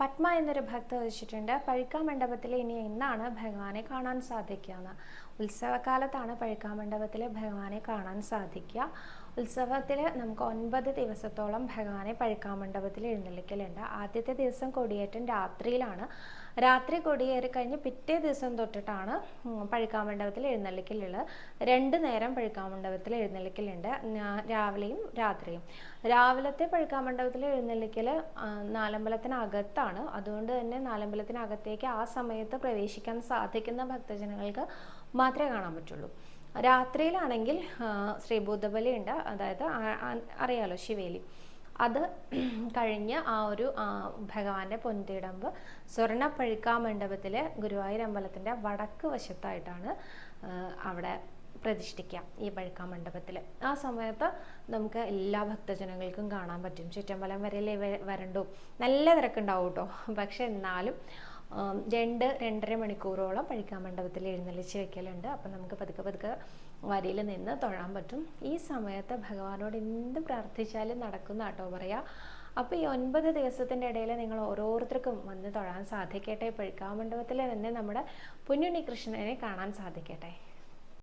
പത്മ എന്നൊരു ഭക്ത വെച്ചിട്ടുണ്ട് പഴുക്കാ മണ്ഡപത്തിൽ ഇനി എന്നാണ് ഭഗവാനെ കാണാൻ സാധിക്കുക എന്ന്. ഉത്സവകാലത്താണ് പഴുക്കാ മണ്ഡപത്തിൽ ഭഗവാനെ കാണാൻ സാധിക്കുക. ഉത്സവത്തിൽ നമുക്ക് ഒൻപത് ദിവസത്തോളം ഭഗവാനെ പഴുക്കാ മണ്ഡപത്തിൽ എഴുന്നള്ളിക്കലുണ്ട്. ആദ്യത്തെ ദിവസം കൊടിയേറ്റം രാത്രിയിലാണ്. രാത്രി കൊടിയേറി കഴിഞ്ഞ് പിറ്റേ ദിവസം തൊട്ടിട്ടാണ് ഉം, പഴുക്കാ മണ്ഡപത്തിൽ എഴുന്നള്ളിക്കലുള്ളത്. രണ്ട് നേരം പഴുക്കാ മണ്ഡപത്തിൽ എഴുന്നള്ളിക്കലുണ്ട്. രാവിലെയും രാത്രിയും. രാവിലത്തെ പഴുക്കാ മണ്ഡപത്തിൽ എഴുന്നള്ളിക്കൽ നാലമ്പലത്തിനകത്താണ്. അതുകൊണ്ട് തന്നെ നാലമ്പലത്തിനകത്തേക്ക് ആ സമയത്ത് പ്രവേശിക്കാൻ സാധിക്കുന്ന ഭക്തജനങ്ങൾക്ക് മാത്രമേ കാണാൻ പറ്റുള്ളൂ. രാത്രിയിലാണെങ്കിൽ ഉണ്ട്. അതായത് അറിയാലോ ശിവേലി. അത് കഴിഞ്ഞ് ആ ഒരു ഭഗവാന്റെ പൊന്തിടമ്പ് സ്വർണ പഴുക്കാ മണ്ഡപത്തിലെ ഗുരുവായൂർ അമ്പലത്തിന്റെ വടക്ക് വശത്തായിട്ടാണ് അവിടെ പ്രതിഷ്ഠിക്കാം ഈ പഴുക്കാ മണ്ഡപത്തിൽ. ആ സമയത്ത് നമുക്ക് എല്ലാ ഭക്തജനങ്ങൾക്കും കാണാൻ പറ്റും. ചുറ്റമ്പലം വരെയല്ലേ വരണ്ടു. നല്ല തിരക്കുണ്ടാവും കേട്ടോ. പക്ഷെ എന്നാലും രണ്ട് രണ്ടര മണിക്കൂറോളം പഴുക്കാ മണ്ഡപത്തിൽ എഴുന്നള്ളിച്ച് വെക്കലുണ്ട്. അപ്പം നമുക്ക് പതുക്കെ പതുക്കെ വരിയിൽ നിന്ന് തൊഴാൻ പറ്റും. ഈ സമയത്ത് ഭഗവാനോട് എന്ത് പ്രാർത്ഥിച്ചാലും നടക്കുന്ന കേട്ടോ പറയാം. അപ്പോൾ ഈ ഒൻപത് ദിവസത്തിന്റെ ഇടയിൽ നിങ്ങൾ ഓരോരുത്തർക്കും വന്ന് തൊഴാൻ സാധിക്കട്ടെ. പഴുക്കാ മണ്ഡപത്തിൽ തന്നെ നമ്മുടെ പുന്നുണ്ണി കൃഷ്ണനെ കാണാൻ സാധിക്കട്ടെ.